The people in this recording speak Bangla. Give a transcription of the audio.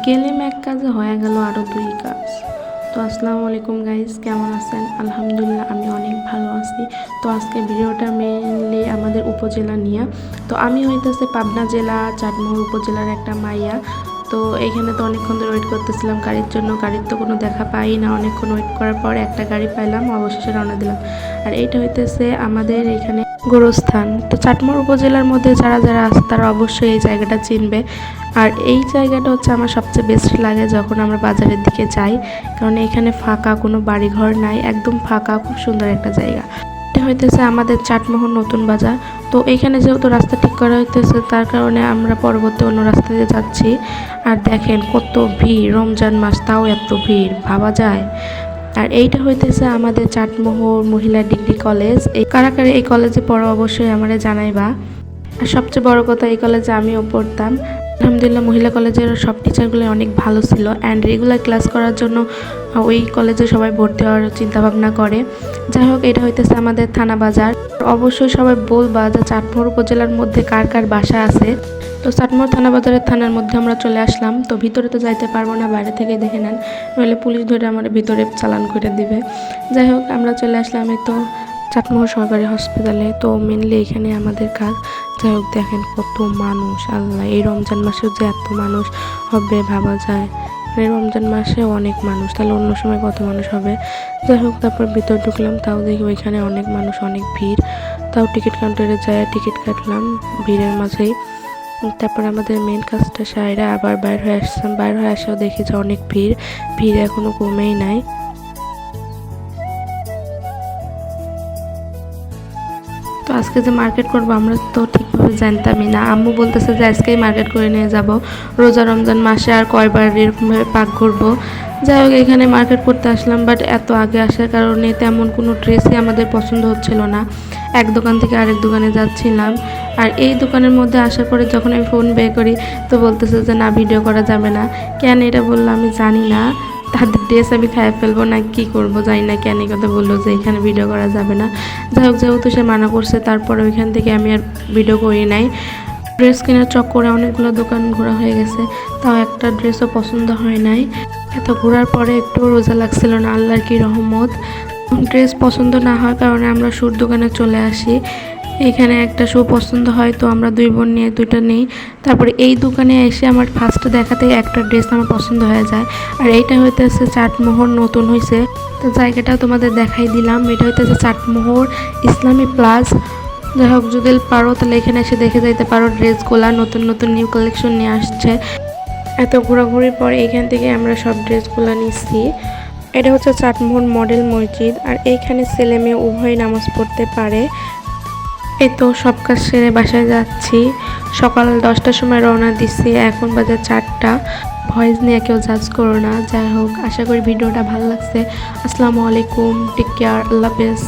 গেলাম এক কাজে হয়ে গেল আরও দুই কাজ। তো আসসালামু আলাইকুম গাইজ কেমন আছেন? আলহামদুলিল্লাহ আমি অনেক ভালো আছি। তো আজকে ভিডিওটা মেনলি আমাদের উপজেলা নিয়ে। তো আমি হইতেছে পাবনা জেলা, চাটমোহর উপজেলার একটা মাইয়া। তো এইখানে তো অনেকক্ষণ ধরে ওয়েট করতেছিলাম, গাড়ির জন্য। গাড়ির তো কোনো দেখা পাই না, অনেকক্ষণ ওয়েট করার পর একটা গাড়ি পাইলাম, অবশেষে রওনা দিলাম। আর এইটা হইতেছে আমাদের এখানে গোরস্থান। তো চাটমোহর উপজেলার মধ্যে যারা যারা আছে, তারা অবশ্যই এই জায়গাটা চিনবে। আর এই জায়গাটা হচ্ছে আমার সবচেয়ে বেস্ট লাগে যখন আমরা বাজারের দিকে যাই, কারণ এখানে ফাঁকা, কোনো বাড়িঘর নাই, একদম ফাঁকা, খুব সুন্দর একটা জায়গা। এটা হইতেছে আমাদের চাটমোহর নতুন বাজার। তো এইখানে যেহেতু রাস্তা ঠিক করা হইতেছে, তার কারণে আমরা পরবর্তী অন্য রাস্তা দিয়ে যাচ্ছি। আর দেখেন কত ভিড়, রমজান মাস, তাও এত ভিড়, ভাবা যায়। আর এইটা হইতেছে আমাদের চাটমোহর মহিলা ডিগ্রি কলেজ। এই কারা কারা এই কলেজে পড়া অবশ্যই আমারে জানাইবা। আর সবচেয়ে বড় কথা এই কলেজে আমিও পড়তাম। আলহামদুলিল্লাহ, মহিলা কলেজের সব টিচারগুলো অনেক ভালো ছিল। অ্যান্ড রেগুলার ক্লাস করার জন্য ওই কলেজে সবাই ভর্তি হওয়ার চিন্তাভাবনা করে। যাই হোক, এটা হইতেছে আমাদের থানা বাজার। অবশ্যই সবাই বলবা যে চাটমোহর উপজেলার মধ্যে কার কার বাসা আছে। তো চাটমোহর থানা বাজারের থানার মধ্যে আমরা চলে আসলাম। তো ভিতরে তো যাইতে পারব না, বাইরে থেকে দেখে নেন। নইলে পুলিশ ধরে আমার ভিতরে চালান করে দিবে। যাই হোক, আমরা চলে আসলাম এই তো চাটমোহর সরকারি হসপিটালে তো মেনলি এখানে আমাদের কাজ। যাই হোক, দেখেন কত মানুষ, আল্লাহ। এই রমজান মাসেও যে এত মানুষ হবে, ভাবা যায়। মানে রমজান মাসে অনেক মানুষ, তাহলে অন্য সময় কত মানুষ হবে? যাই হোক, তারপর ভিতর ঢুকলাম, তাও দেখি ওইখানে অনেক মানুষ, অনেক ভিড়। তাও টিকিট কাউন্টারে যায় টিকিট কাটলাম, ভিড়ের মাঝেই। তারপর আমাদের মেন কাজটা সাইরা আবার বাইর হয়ে আসলাম। বাইর হয়ে আসাও দেখি যে অনেক ভিড়। ভিড় এখনও কমেই নাই। আজকে যে মার্কেট করব, আমরা তো ঠিকভাবে জানতামই না। আম্মু বলতেছে যে আজকেই মার্কেট করে নিয়ে যাব। রোজা রমজান মাসে আর কয়বার এরকমভাবে পাক ঘুরবো যাই হোক, এখানে মার্কেট করতে আসলাম বাট এত আগে আসার কারণে তেমন কোনো ড্রেসই আমাদের পছন্দ হচ্ছিল না। এক দোকান থেকে আরেক দোকানে যাচ্ছিলাম। আর এই দোকানের মধ্যে আসার পরে যখন আমি ফোন বের করি, তো বলতেছে যে, না ভিডিও করা যাবে না। কেন এটা বলল আমি জানি না। তাদের ড্রেস আমি খাইয়ে ফেলব না, কি করব জানি না কেন কথা বলল যে এখানে ভিডিও করা যাবে না। যাই হোক, যেহেতু সে মানা করছে, তারপরে ওইখান থেকে আমি আর ভিডিও করি নাই। ড্রেস কেনার চক্করে অনেকগুলো দোকান ঘোরা হয়ে গেছে, তাও একটা ড্রেসও পছন্দ হয় নাই। এত ঘোরার পরে একটু রোজা লাগছিল না, আল্লাহর কি রহমত। ড্রেস পছন্দ না হওয়ার কারণে আমরা সুর দোকানে চলে আসি। এখানে একটা শু পছন্দ হয়, তো আমরা দুই বোন নিয়ে দুইটা নিই। তারপরে এই দোকানে এসে আমার ফার্স্ট দেখাতে একটা ড্রেস আমার পছন্দ হয়ে যায়। আর এইটা হইতেছে চাটমোহর, নতুন হয়েছে তো জায়গাটাও তোমাদের দেখাই দিলাম। এটা হইতেছে চাটমোহর ইসলামী প্লাস যাই হোক, যদি পারো তাহলে এখানে এসে দেখে যাইতে পারো ড্রেসগুলা নতুন নতুন নিউ কালেকশন নিয়ে আসছে। এত ঘোরাঘুরির পর এখান থেকে আমরা সব ড্রেসগুলো নিচ্ছি। এটা হচ্ছে চাটমোহর মডেল মসজিদ। আর এইখানে ছেলে মেয়ে উভয় নামাজ পড়তে পারে। এই তো সব কাজ সেরে বাসায় যাচ্ছি। সকাল দশটার সময় রওনা দিচ্ছি এখন বাজার চারটা। ভয়েস নিয়ে কেউ জাজ করো না। যাই হোক, আশা করি ভিডিওটা ভালো লাগছে। আসসালামু আলাইকুম টেক কেয়ার আল্লাহ হাফেজ।